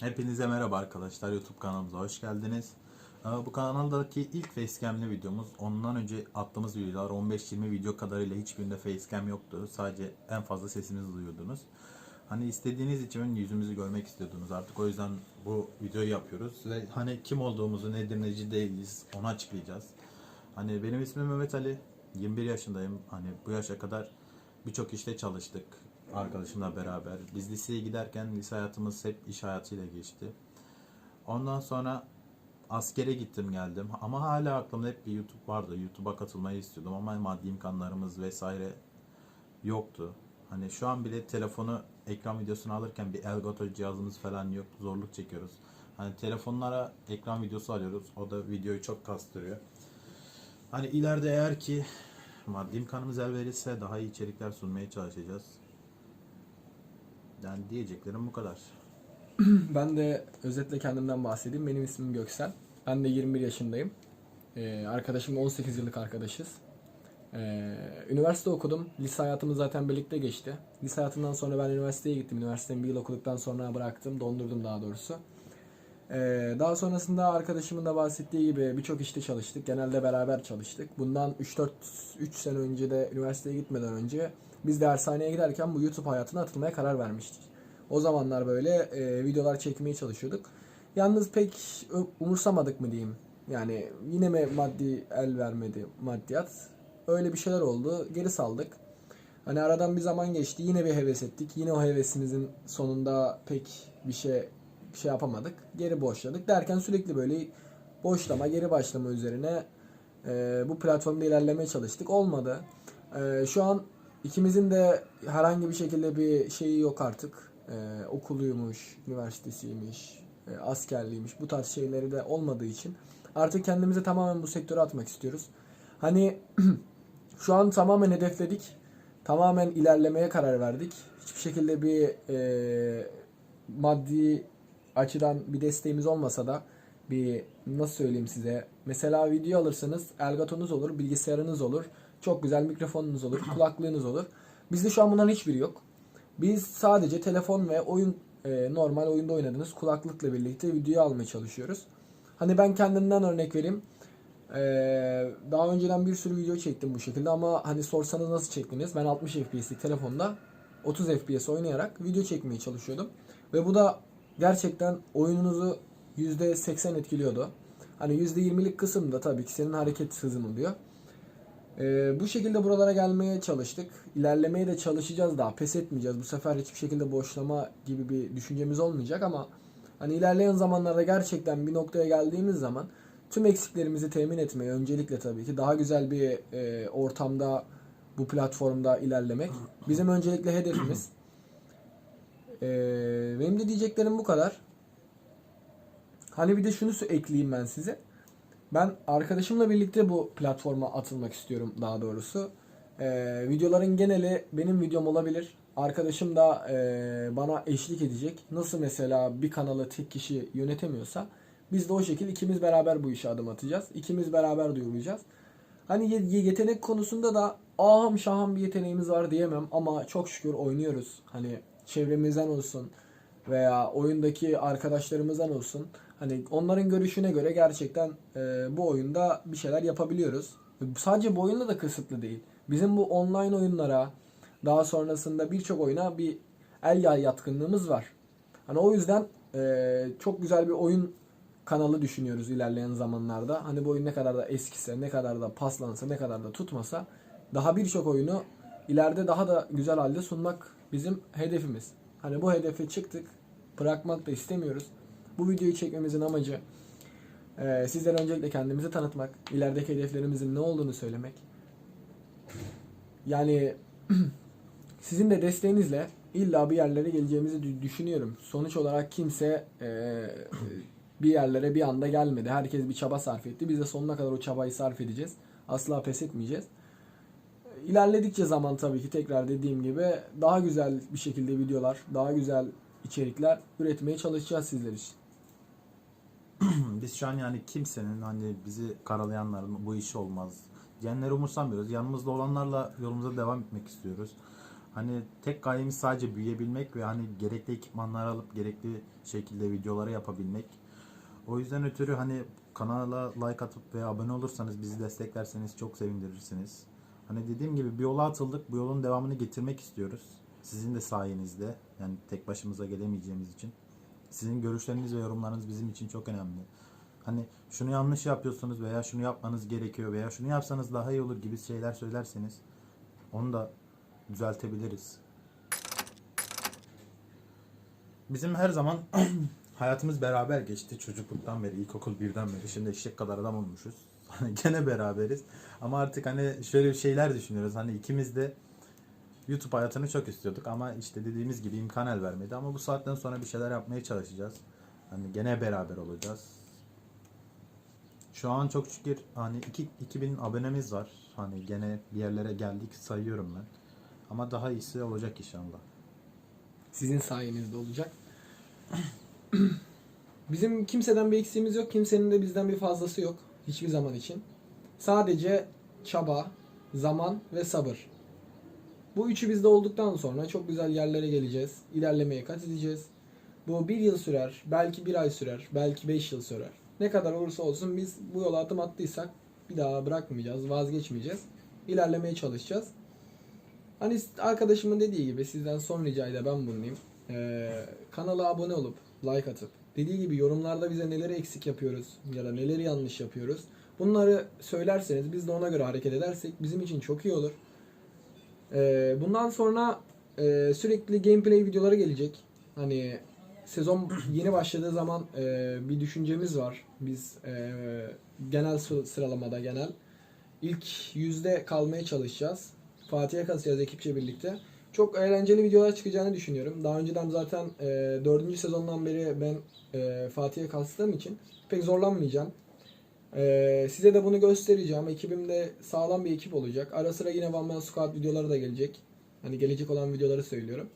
Hepinize merhaba arkadaşlar. YouTube kanalımıza hoş geldiniz. Ee, Bu kanaldaki ilk facecam'li videomuz. Ondan önce attığımız videolar 15-20 video kadarıyla hiçbirinde facecam yoktu. Sadece en fazla sesimizi duyuyordunuz. Hani istediğiniz için yüzümüzü görmek istiyordunuz. Artık o yüzden bu videoyu yapıyoruz. Ve hani kim olduğumuzu, nedir neci değiliz onu açıklayacağız. Hani benim ismim Mehmet Ali. 21 yaşındayım. Hani bu yaşa kadar birçok işte çalıştık arkadaşımla beraber. Biz liseye giderken lise hayatımız hep iş hayatıyla geçti. Ondan sonra askere gittim geldim ama hala aklımda hep bir YouTube vardı. YouTube'a katılmayı istiyordum ama maddi imkanlarımız vesaire yoktu. Hani şu an bile telefonu ekran videosunu alırken bir Elgato cihazımız falan yok. Zorluk çekiyoruz. Hani telefonlara ekran videosu alıyoruz. O da videoyu çok kastırıyor. Hani ileride eğer ki maddi imkanımız el verirse daha iyi içerikler sunmaya çalışacağız. Yani diyeceklerim bu kadar. Ben de özetle kendimden bahsedeyim. Benim ismim Göksel. Ben de 21 yaşındayım. Ee, arkadaşımla 18 yıllık arkadaşız. Ee, üniversite okudum. Lise hayatımız zaten birlikte geçti. Lise hayatından sonra ben üniversiteye gittim. Üniversitemi bir yıl okuduktan sonra bıraktım. Dondurdum daha doğrusu. Ee, daha sonrasında arkadaşımın da bahsettiği gibi birçok işte çalıştık. Genelde beraber çalıştık. Bundan 3-4 3 sene önce de üniversiteye gitmeden önce biz dershaneye giderken bu YouTube hayatına atılmaya karar vermiştik. O zamanlar böyle e, videolar çekmeye çalışıyorduk. Yalnız pek umursamadık mı diyeyim. Yani yine mi maddi el vermedi maddiyat. Öyle bir şeyler oldu. Geri saldık. Hani aradan bir zaman geçti. Yine bir heves ettik. Yine o hevesimizin sonunda pek bir şey bir şey yapamadık. Geri boşladık. Derken sürekli böyle boşlama, geri başlama üzerine e, bu platformda ilerlemeye çalıştık. Olmadı. E, şu an ikimizin de herhangi bir şekilde bir şeyi yok artık. E, okuluymuş, üniversitesiymiş, e, askerliymiş. Bu tarz şeyleri de olmadığı için artık kendimizi tamamen bu sektöre atmak istiyoruz. Hani şu an tamamen hedefledik. Tamamen ilerlemeye karar verdik. Hiçbir şekilde bir e, maddi açıdan bir desteğimiz olmasa da bir nasıl söyleyeyim size mesela video alırsanız Elgato'nuz olur, bilgisayarınız olur, çok güzel mikrofonunuz olur, kulaklığınız olur. Bizde şu an bunların hiçbiri yok. Biz sadece telefon ve oyun e, normal oyunda oynadığınız kulaklıkla birlikte video almaya çalışıyoruz. Hani ben kendimden örnek vereyim. Ee, daha önceden bir sürü video çektim bu şekilde ama hani sorsanız nasıl çektiniz? Ben 60 FPS'lik telefonda 30 FPS oynayarak video çekmeye çalışıyordum. Ve bu da gerçekten oyununuzu %80 etkiliyordu. Hani %20'lik kısım da tabii ki senin hareket hızın oluyor. Ee, bu şekilde buralara gelmeye çalıştık. İlerlemeye de çalışacağız daha. Pes etmeyeceğiz. Bu sefer hiçbir şekilde boşlama gibi bir düşüncemiz olmayacak ama hani ilerleyen zamanlarda gerçekten bir noktaya geldiğimiz zaman tüm eksiklerimizi temin etmeye öncelikle tabii ki daha güzel bir e, ortamda bu platformda ilerlemek bizim öncelikle hedefimiz. Ee, benim de diyeceklerim bu kadar. Hani bir de şunu ekleyeyim ben size. Ben arkadaşımla birlikte bu platforma atılmak istiyorum daha doğrusu. Ee, videoların geneli benim videom olabilir. Arkadaşım da e, bana eşlik edecek. Nasıl mesela bir kanalı tek kişi yönetemiyorsa biz de o şekilde ikimiz beraber bu işe adım atacağız. İkimiz beraber duyuracağız. Hani ye- yetenek konusunda da aham şaham bir yeteneğimiz var diyemem ama çok şükür oynuyoruz. Hani çevremizden olsun veya oyundaki arkadaşlarımızdan olsun. Hani onların görüşüne göre gerçekten e, bu oyunda bir şeyler yapabiliyoruz. Sadece bu oyunda da kısıtlı değil. Bizim bu online oyunlara daha sonrasında birçok oyuna bir el yay yatkınlığımız var. Hani o yüzden e, çok güzel bir oyun kanalı düşünüyoruz ilerleyen zamanlarda. Hani bu oyun ne kadar da eskise, ne kadar da paslansa, ne kadar da tutmasa daha birçok oyunu ileride daha da güzel halde sunmak bizim hedefimiz. Hani bu hedefe çıktık. Bırakmak da istemiyoruz. Bu videoyu çekmemizin amacı e, sizlere öncelikle kendimizi tanıtmak, ilerideki hedeflerimizin ne olduğunu söylemek. Yani sizin de desteğinizle illa bir yerlere geleceğimizi dü- düşünüyorum. Sonuç olarak kimse e, bir yerlere bir anda gelmedi. Herkes bir çaba sarf etti. Biz de sonuna kadar o çabayı sarf edeceğiz. Asla pes etmeyeceğiz. İlerledikçe zaman tabii ki tekrar dediğim gibi daha güzel bir şekilde videolar, daha güzel içerikler üretmeye çalışacağız sizler için. Biz şu an yani kimsenin hani bizi karalayanların bu iş olmaz. Genleri umursamıyoruz. Yanımızda olanlarla yolumuza devam etmek istiyoruz. Hani tek gayemiz sadece büyüyebilmek ve hani gerekli ekipmanlar alıp gerekli şekilde videoları yapabilmek. O yüzden ötürü hani kanala like atıp ve abone olursanız bizi desteklerseniz çok sevindirirsiniz. Hani dediğim gibi bir yola atıldık. Bu yolun devamını getirmek istiyoruz. Sizin de sayenizde. Yani tek başımıza gelemeyeceğimiz için. Sizin görüşleriniz ve yorumlarınız bizim için çok önemli. Hani şunu yanlış yapıyorsunuz veya şunu yapmanız gerekiyor veya şunu yapsanız daha iyi olur gibi şeyler söylerseniz onu da düzeltebiliriz. Bizim her zaman hayatımız beraber geçti. Çocukluktan beri, ilkokul birden beri. Şimdi eşek kadar adam olmuşuz. Hani gene beraberiz. Ama artık hani şöyle şeyler düşünüyoruz. Hani ikimiz de YouTube hayatını çok istiyorduk ama işte dediğimiz gibi imkan el vermedi. Ama bu saatten sonra bir şeyler yapmaya çalışacağız. Hani gene beraber olacağız. Şu an çok şükür hani iki- 2000 abonemiz var. Hani gene bir yerlere geldik sayıyorum ben. Ama daha iyisi olacak inşallah. Sizin sayenizde olacak. Bizim kimseden bir eksiğimiz yok. Kimsenin de bizden bir fazlası yok. Hiçbir zaman için. Sadece çaba, zaman ve sabır. Bu üçü bizde olduktan sonra çok güzel yerlere geleceğiz. İlerlemeye kat edeceğiz. Bu bir yıl sürer, belki bir ay sürer, belki beş yıl sürer. Ne kadar olursa olsun biz bu yola adım attıysak bir daha bırakmayacağız, vazgeçmeyeceğiz. İlerlemeye çalışacağız. Hani arkadaşımın dediği gibi sizden son ricayı da ben bulunayım. Ee, kanala abone olup like atıp dediği gibi yorumlarda bize neleri eksik yapıyoruz ya da neleri yanlış yapıyoruz. Bunları söylerseniz biz de ona göre hareket edersek bizim için çok iyi olur. Ee, bundan sonra e, sürekli gameplay videoları gelecek. Hani sezon yeni başladığı zaman e, bir düşüncemiz var. Biz e, genel sı- sıralamada genel ilk yüzde kalmaya çalışacağız. Fatih'e kasacağız ekipçe birlikte. Çok eğlenceli videolar çıkacağını düşünüyorum. Daha önceden zaten e, 4. sezondan beri ben e, Fatih'e kastığım için pek zorlanmayacağım. E, size de bunu göstereceğim. Ekibimde sağlam bir ekip olacak. Ara sıra yine One Man Squad videoları da gelecek. Hani gelecek olan videoları söylüyorum.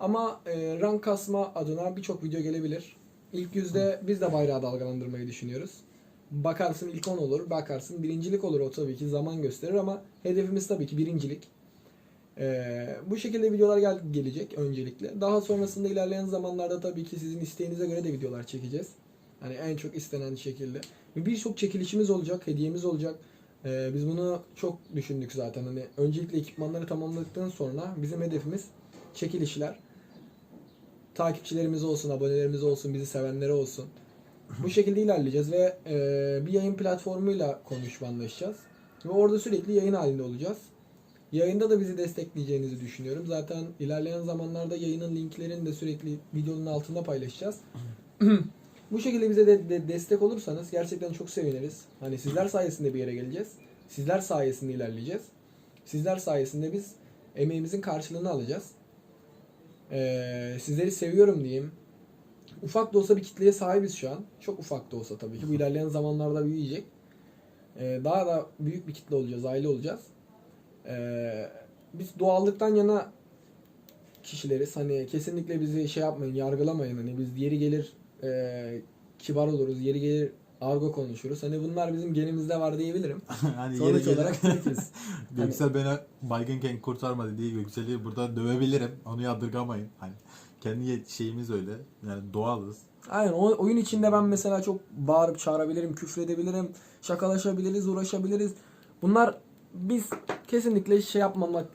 Ama e, rank kasma adına birçok video gelebilir. İlk yüzde biz de bayrağı dalgalandırmayı düşünüyoruz. Bakarsın ilk 10 olur, bakarsın birincilik olur o tabii ki zaman gösterir ama hedefimiz tabii ki birincilik. Ee, bu şekilde videolar gel gelecek öncelikle. Daha sonrasında ilerleyen zamanlarda tabii ki sizin isteğinize göre de videolar çekeceğiz. Hani en çok istenen şekilde. Birçok çekilişimiz olacak, hediyemiz olacak. Ee, biz bunu çok düşündük zaten. Hani öncelikle ekipmanları tamamladıktan sonra bizim hedefimiz çekilişler. Takipçilerimiz olsun, abonelerimiz olsun, bizi sevenleri olsun. Bu şekilde ilerleyeceğiz ve e, bir yayın platformuyla konuşup anlaşacağız. Ve orada sürekli yayın halinde olacağız. Yayında da bizi destekleyeceğinizi düşünüyorum. Zaten ilerleyen zamanlarda yayının linklerini de sürekli videonun altında paylaşacağız. Bu şekilde bize de, de destek olursanız gerçekten çok seviniriz. Hani sizler sayesinde bir yere geleceğiz. Sizler sayesinde ilerleyeceğiz. Sizler sayesinde biz emeğimizin karşılığını alacağız. Ee, sizleri seviyorum diyeyim. Ufak da olsa bir kitleye sahibiz şu an. Çok ufak da olsa tabii ki. Bu ilerleyen zamanlarda büyüyecek. Ee, daha da büyük bir kitle olacağız, aile olacağız. Ee, biz doğallıktan yana kişileriz. Hani kesinlikle bizi şey yapmayın, yargılamayın. Hani biz yeri gelir e, kibar oluruz, yeri gelir argo konuşuruz. Hani bunlar bizim genimizde var diyebilirim. hani Sonuç yeri olarak Türk'üz. Göksel beni baygınken kurtarmadı diye Göksel'i burada dövebilirim. Onu yadırgamayın. Hani kendi şeyimiz öyle. Yani doğalız. Aynen o oyun içinde ben mesela çok bağırıp çağırabilirim, küfredebilirim, şakalaşabiliriz, uğraşabiliriz. Bunlar biz kesinlikle şey yapmamak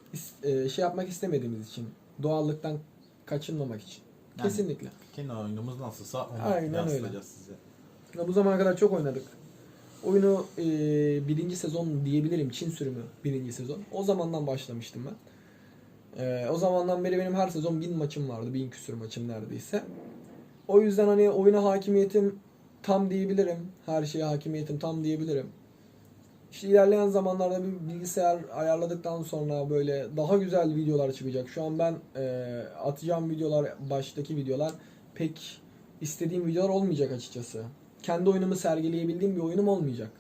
e, şey yapmak istemediğimiz için, doğallıktan kaçınmamak için. Yani- Kesinlikle. Kendi oyunumuz nasılsa onu Aynen yansıtacağız size. Ya bu zamana kadar çok oynadık. Oyunu e, birinci sezon diyebilirim. Çin sürümü birinci sezon. O zamandan başlamıştım ben. E, o zamandan beri benim her sezon bin maçım vardı. Bin küsür maçım neredeyse. O yüzden hani oyuna hakimiyetim tam diyebilirim. Her şeye hakimiyetim tam diyebilirim. İşte ilerleyen zamanlarda bir bilgisayar ayarladıktan sonra böyle daha güzel videolar çıkacak. Şu an ben e, atacağım videolar, baştaki videolar pek istediğim videolar olmayacak açıkçası. Kendi oyunumu sergileyebildiğim bir oyunum olmayacak.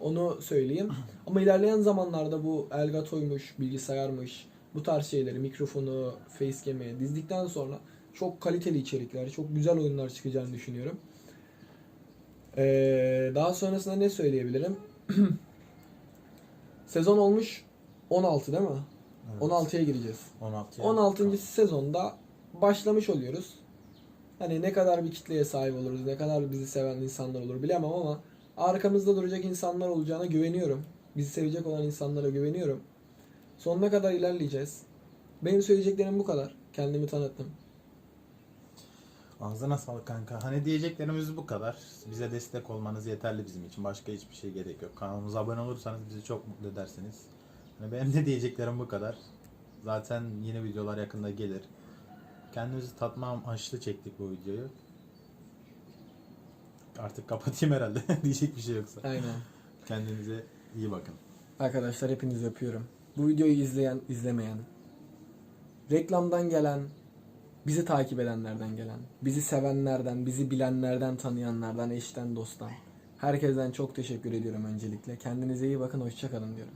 Onu söyleyeyim. Ama ilerleyen zamanlarda bu Elgato'ymuş, bilgisayarmış, bu tarz şeyleri, mikrofonu, facecam'i dizdikten sonra çok kaliteli içerikler, çok güzel oyunlar çıkacağını düşünüyorum. Ee, daha sonrasında ne söyleyebilirim? Sezon olmuş 16 değil mi? Evet. 16'ya gireceğiz. 16. 16. sezonda başlamış oluyoruz. Hani ne kadar bir kitleye sahip oluruz, ne kadar bizi seven insanlar olur bilemem ama arkamızda duracak insanlar olacağına güveniyorum. Bizi sevecek olan insanlara güveniyorum. Sonuna kadar ilerleyeceğiz. Benim söyleyeceklerim bu kadar. Kendimi tanıttım. Ağzına sağlık kanka. Hani diyeceklerimiz bu kadar. Bize destek olmanız yeterli bizim için. Başka hiçbir şey gerek yok. Kanalımıza abone olursanız bizi çok mutlu edersiniz. Hani benim de diyeceklerim bu kadar. Zaten yeni videolar yakında gelir. Kendimizi tatma amaçlı çektik bu videoyu. Artık kapatayım herhalde. Diyecek bir şey yoksa. Aynen. Kendinize iyi bakın. Arkadaşlar hepinizi öpüyorum. Bu videoyu izleyen, izlemeyen, reklamdan gelen, bizi takip edenlerden gelen, bizi sevenlerden, bizi bilenlerden, tanıyanlardan, eşten, dosttan. Herkesten çok teşekkür ediyorum öncelikle. Kendinize iyi bakın, hoşçakalın diyorum.